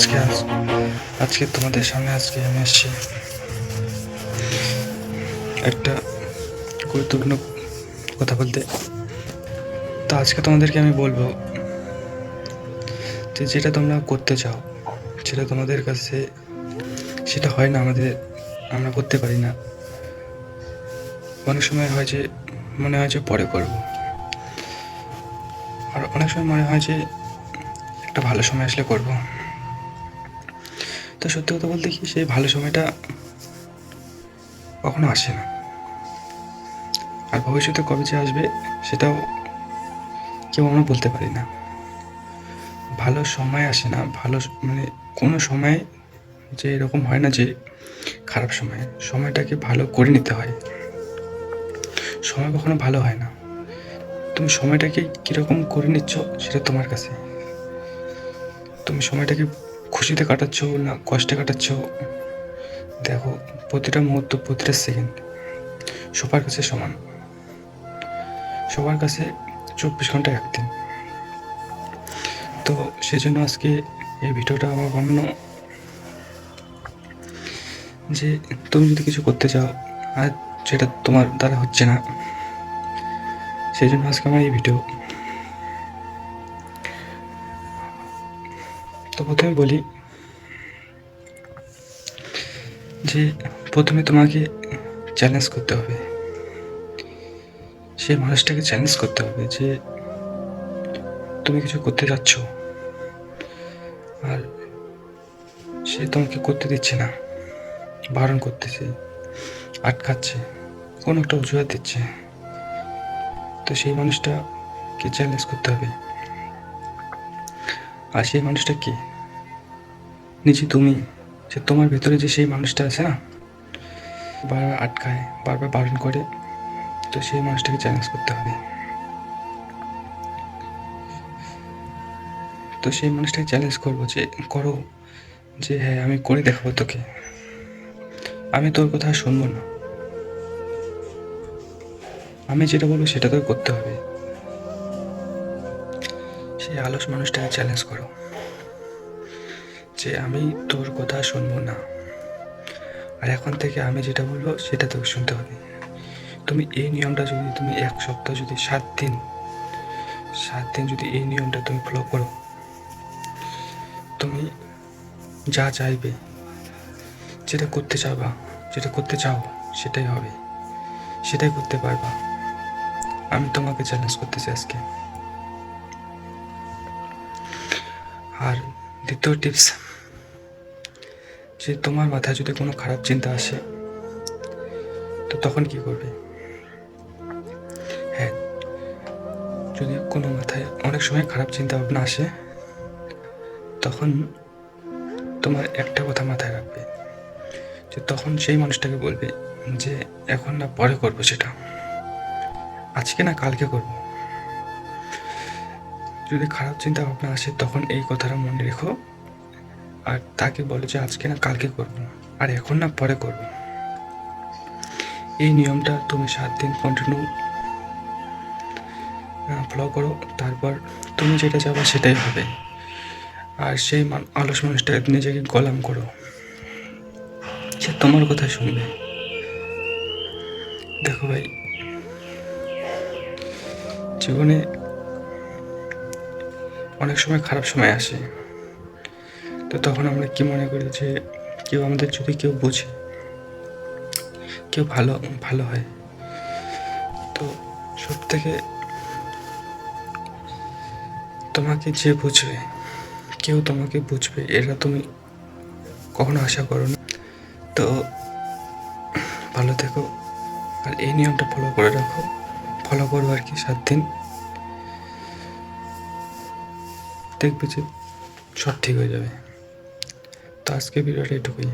আজকে আজ- আজকে তোমাদের সামনে আজকে আমি এসেছি একটা গুরুত্বপূর্ণ কথা বলতে। তো আজকে তোমাদেরকে আমি বলব যে যেটা তোমরা করতে চাও সেটা তোমাদের কাছে সেটা হয় না, আমাদের আমরা করতে পারি না। অনেক সময় হয় যে মনে হয় যে পরে করব। আর অনেক সময় মনে হয় যে একটা ভালো সময় আসলে করব। তো সত্যি কথা বলতে কি, সেই ভালো সময়টা কখনো আসে না। আর ভবিষ্যতে কবে যে আসবে, সেটাও কেউ আমরা বলতে পারি না। ভালো সময় আসে না, ভালো মানে কোনো সময় যে এরকম হয় না যে খারাপ সময়। সময়টাকে ভালো করে নিতে হয়। সময় কখনো ভালো হয় না। তুমি সময়টাকে কীরকম করে নিচ্ছ, সেটা তোমার কাছে। তুমি সময়টাকে খুশিতে কাটাচ্ছ না কষ্টে কাটাচ্ছ? দেখো, প্রতিটা মুহূর্ত, প্রতিটা সেকেন্ড সবার কাছে সমান। সবার কাছে চব্বিশ ঘণ্টা একদিন। তো সেজন্য আজকে এই ভিডিওটা আমার বানানো যে তুমি যদি কিছু করতে চাও, আর যেটা তোমার দ্বারা হচ্ছে না সেই জন্য আজকে আমার এই ভিডিও। প্রথমে বলি যে প্রথমে তোমাকে চ্যালেঞ্জ করতে হবে। সেই মানুষটাকে চ্যালেঞ্জ করতে হবে যে তুমি কিছু করতে যাচ্ছ আর সে তোমাকে করতে দিচ্ছে না, বারণ করতেছে, আটকাচ্ছে, কোনো একটা অজুহাত দিচ্ছে। তো সেই মানুষটাকে চ্যালেঞ্জ করতে হবে। আর সেই মানুষটা কি? নিজে তুমি, যে তোমার ভেতরে যে সেই মানুষটা আছে না বারবার আটকায়, বারবার বারণ করে, তো সেই মানুষটাকে চ্যালেঞ্জ করতে হবে। তো সেই মানুষটাকে চ্যালেঞ্জ করব যে, করো, যে হ্যাঁ আমি করে দেখাবো তোকে। আমি তোর কথা শুনব না। আমি যেটা বলব সেটা তোকে করতে হবে। সেই আলস মানুষটাকে চ্যালেঞ্জ করো। যে আমি তোর কথা শুনব না। আর এখন থেকে আমি যেটা বলব, সেটা তোকে শুনতে হবে। তুমি এই নিয়মটা যদি, তুমি এক সপ্তাহ যদি, সাত দিন সাত দিন যদি এই নিয়মটা তুমি ফলো করো, তুমি যা চাইবে, যেটা করতে চাবা, যেটা করতে চাও, সেটাই হবে। সেটাই করতে পারবা। আমি তোমাকে চ্যালেঞ্জ করতেছি আজকে। আর দ্বিতীয় টিপস যে তোমার মাথায় যদি কোনো খারাপ চিন্তা আসে, তো তখন কি করবে? হ্যাঁ যদি কোনো মাথায় অনেক সময় খারাপ চিন্তা ভাবনা আসে, তখন তোমার একটা কথা মাথায় রাখবে। যে তখন সেই মানুষটাকে বলবে যে, এখন না, পরে করব সেটা। আজকে না, কালকে করব। যদি খারাপ চিন্তা ভাবনা আসে, তখন এই কথাটা মনে রেখো। আর তাকে বলো যে আজকে না কালকে করব আর এখন না পরে করব এই নিয়মটা তুমি সাত দিন কন্টিনিউ ফলো করো, তারপর তুমি যেটা চাবা সেটাই হবে। আর সেই মান- অলস মানুষটাকে নিজেকে গোলাম করো, সে তোমার কথা শুনবে। দেখো ভাই, জীবনে অনেক সময় খারাপ সময় আসে। তো তখন আমরা কি মনে করি যে কেউ আমাদের যদি কেউ বোঝে, কেউ ভালো ভালো হয়, তো সব থেকে তোমাকে যে বুঝবে, কেউ তোমাকে বুঝবে, এটা তুমি কখনো আশা করো না তো ভালো থেকো, আর এই নিয়মটা ফলো করে রাখো। ফলো করব আর কি সাত দিন। দেখবে যে সব ঠিক হয়ে যাবে। তো আজকে ভিডিওটা এটুকুই